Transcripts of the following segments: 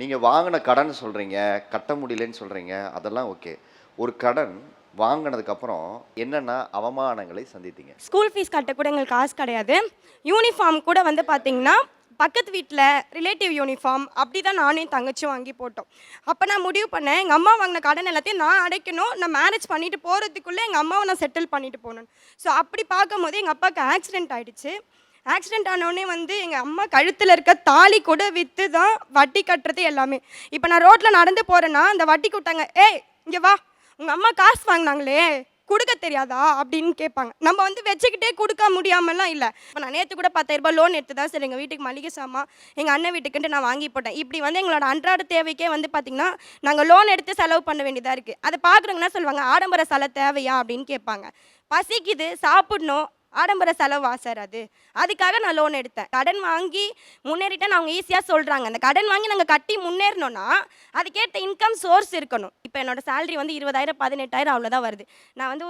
நீங்கள் வாங்கின கடன் சொல்கிறீங்க கட்ட முடியலன்னு சொல்கிறீங்க அதெல்லாம் ஓகே ஒரு கடன் வாங்கினதுக்கப்புறம் என்னென்ன அவமானங்களை சந்தித்தீங்க? ஸ்கூல் ஃபீஸ் கட்ட கூட எங்களுக்கு காசு கிடையாது. யூனிஃபார்ம் கூட வந்து பார்த்தீங்கன்னா பக்கத்து வீட்டில் ரிலேட்டிவ் யூனிஃபார்ம் அப்படி தான் நானும் தங்கச்சியும் வாங்கி போட்டோம். அப்போ நான் முடிவு பண்ணேன் எங்கள் அம்மா வாங்கின கடன் எல்லாத்தையும் நான் அடைக்கணும் நான் மேரேஜ் பண்ணிட்டு போகிறதுக்குள்ளே எங்கள் அம்மாவை நான் செட்டில் பண்ணிட்டு போகணும். ஸோ அப்படி பார்க்கும்போது எங்கள் அப்பாவுக்கு ஆக்சிடென்ட் ஆகிடுச்சு ஆக்சிடென்ட் ஆனோடனே வந்து எங்கள் அம்மா கழுத்தில் இருக்க தாலி கூட விற்று தான் வட்டி கட்டுறது எல்லாமே. இப்போ நான் ரோட்டில் நடந்து போகிறேன்னா அந்த வட்டி கூட்டாங்க ஏய் இங்கே வா. உங்கள் அம்மா காசு வாங்கினாங்களே கொடுக்க தெரியாதா? அப்படின்னு கேட்பாங்க. நம்ம வந்து வச்சுக்கிட்டே கொடுக்க முடியாமலாம் இல்லை. இப்போ நான் நேற்று கூட பத்தாயிரம் ரூபாய் லோன் எடுத்து தான் சரி எங்கள் வீட்டுக்கு மளிகை சாமான் எங்கள் அண்ணன் வீட்டுக்குன்ட்டு நான் வாங்கி போட்டேன். இப்படி வந்து எங்களோட அன்றாட தேவைக்கே வந்து பார்த்திங்கன்னா நாங்கள் லோன் எடுத்து செலவு பண்ண வேண்டியதாக இருக்குது அதை பார்க்குறவங்கன்னா சொல்லுவாங்க? ஆடம்பர செலவு தேவையா? அப்படின்னு கேட்பாங்க. பசிக்குது சாப்பிடணும். ஆடம்பர செலவா சார் அது. அதுக்காக நான் லோன் எடுத்தேன். கடன் வாங்கி முன்னேறிட்டேன் அவங்க ஈஸியாக சொல்கிறாங்க அந்த கடன் வாங்கி நாங்கள் கட்டி முன்னேறணும்னா அதுக்கேற்ற இன்கம் சோர்ஸ் இருக்கணும். இப்போ என்னோட சேலரி வந்து இருபதாயிரம் பதினெட்டாயிரம் அவ்வளோதான் வருது. நான் வந்து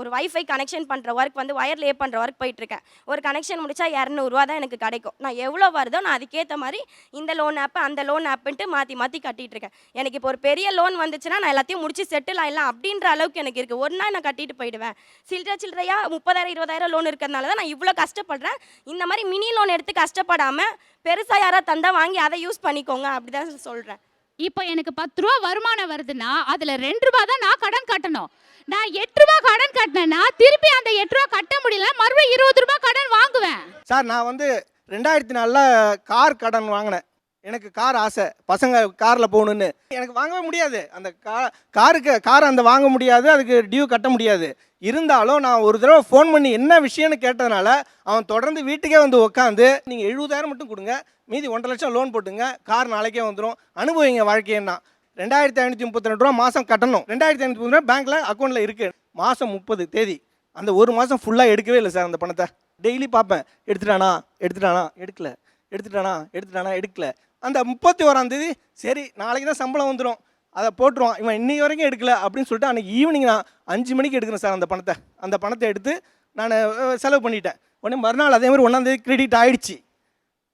ஒரு வைஃபை கனெக்ஷன் பண்ணுற ஒர்க் வந்து ஒயர் லே பண்ணுற ஒர்க் போயிட்டுருக்கேன். ஒரு கனெக்ஷன் முடிச்சா இரநூறுவா தான் எனக்கு கிடைக்கும். நான் எவ்வளோ வருதோ நான் அதுக்கேற்ற மாதிரி இந்த லோன் ஆப் அந்த லோன் ஆப்புன்ட்டு மாற்றி மாற்றி கட்டிகிட்டு இருக்கேன் எனக்கு இப்போ ஒரு பெரிய லோன் வந்துச்சுன்னா நான் எல்லாத்தையும் முடிச்சு செட்டில் ஆகலாம் அப்படின்ற அளவுக்கு எனக்கு இருக்குது ஒரு நாள் நான் கட்டிட்டு போயிடுவேன். சில்லற சில்லறையா முப்பதாயிரம் இருபது இருபதாயிரம் லோன் இருக்கிறதுனால தான் நான் இவ்வளோ கஷ்டப்படுறேன். இந்த மாதிரி மினி லோன் எடுத்து கஷ்டப்படாமல் பெருசாக யாராவது தந்தா வாங்கி அதை யூஸ் பண்ணிக்கோங்க. அப்படி தான் சொல்கிறேன் இப்போ எனக்கு பத்து ரூபா வருமானம் வருதுன்னா அதுல ரெண்டு ரூபா தான் நான் கடன் கட்டணும். நான் எட்டு ரூபா கடன் கட்டினேன்னா திருப்பி அந்த எட்டு ரூபா கட்ட முடியல மறுபடியும் இருபது ரூபாய் கடன் வாங்குவேன். சார் நான் வந்து ரெண்டாயிரத்தி நாலில் கார் கடன் வாங்கினேன். எனக்கு கார் ஆசை. பசங்க காரில் போகணுன்னு எனக்கு வாங்கவே முடியாது. அந்த கா காருக்கு கார் அந்த வாங்க முடியாது. அதுக்கு டியூ கட்ட முடியாது. இருந்தாலும் நான் ஒரு தடவை ஃபோன் பண்ணி என்ன விஷயம்னு கேட்டதுனால அவன் தொடர்ந்து வீட்டுக்கே வந்து உட்காந்து நீங்கள் எழுபதாயிரம் மட்டும் கொடுங்க. மீதி ஒன்றரை லட்சம் லோன் போட்டுங்க. கார் நாளைக்கே வந்துடும் அனுபவிங்க வாழ்க்கையன்னா ரெண்டாயிரத்தி ஐநூற்றி முப்பத்தி ரெண்டு ரூபா மாதம் கட்டணும். ரெண்டாயிரத்தி ஐநூற்றி முப்பது ரூபா பேங்க்கில் அக்கௌண்ட்டில் இருக்குது மாதம் முப்பது தேதி. அந்த ஒரு மாதம் ஃபுல்லாக எடுக்கவே இல்லை சார் அந்த பணத்தை. டெய்லி பார்ப்பேன். எடுத்துட்டானா? எடுத்துட்டானா? எடுக்கலை. எடுத்துட்டானா? எடுத்துட்டானா? எடுக்கல. அந்த முப்பத்தி ஓராம் தேதி சரி நாளைக்கு தான் சம்பளம் வந்துடும் அதை போட்டுருவான். இவன் இன்றைக்கி வரைக்கும் எடுக்கல அப்படின்னு சொல்லிட்டு அன்றைக்கி ஈவினிங் நான் அஞ்சு மணிக்கு எடுக்கிறேன் சார் அந்த பணத்தை. அந்த பணத்தை எடுத்து நான் செலவு பண்ணிட்டேன். உடனே மறுநாள் அதே மாதிரி ஒன்றாந்தேதி கிரெடிட் ஆகிடுச்சு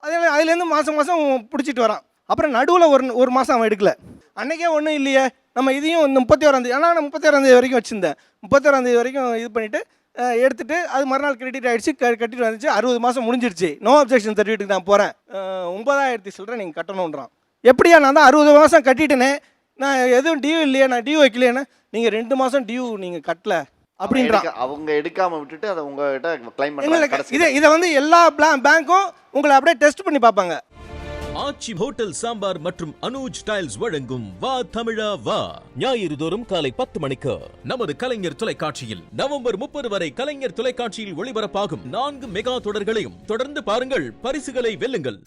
அதே அதுலேருந்து மாதம் மாதம் பிடிச்சிட்டு வரான். அப்புறம் நடுவில் ஒரு ஒரு மாதம் அவன் எடுக்கல. அன்றைக்கே ஒன்றும் இல்லையே. நம்ம இதையும் இந்த முப்பத்தி ஓராந்தேதி ஆனால் நான் முப்பத்தி ஓராந்தேதி வரைக்கும் வச்சுருந்தேன். முப்பத்தி ஓராந்தேதி வரைக்கும் இது பண்ணிவிட்டு எடுத்துட்டு அது மறுநாள் கிரெடிட் ஆயிடுச்சு க கட்டிட்டு வந்துச்சு. அறுபது மாதம் முடிஞ்சிருச்சு. நோ அப்ஜெக்ஷன் சர்டிஃபிகேட்டுக்கு நான் போகிறேன் ஒன்பதாயிரத்தி சில்லற நீங்கள் கட்டணுன்றான் எப்படியா நான் தான் அறுபது மாதம் கட்டிட்டேனே. நான் எதுவும் டியூ இல்லையே நான் டியூ வைக்கலையேன்னா நீங்கள் ரெண்டு மாதம் டியூ நீங்கள் கட்டல அப்படின்றான். எடுக்க- அவங்க எடுக்காம விட்டுட்டு அதை உங்ககிட்ட கிளைம் கடைசி இதை இதை வந்து எல்லா பேங்க்கும் உங்களை அப்படியே டெஸ்ட் பண்ணி பார்ப்பாங்க. ஆச்சி ஹோட்டல் சாம்பார் மற்றும் அனுஜ் டைல்ஸ் வழங்கும் வா தமிழா வா. ஞாயிறு தோறும் காலை பத்து மணிக்கு. நமது கலைஞர் தொலைக்காட்சியில் நவம்பர் முப்பது வரை கலைஞர் தொலைக்காட்சியில் ஒளிபரப்பாகும் நான்கு மெகா தொடர்களையும் தொடர்ந்து பாருங்கள் பரிசுகளை வெல்லுங்கள்.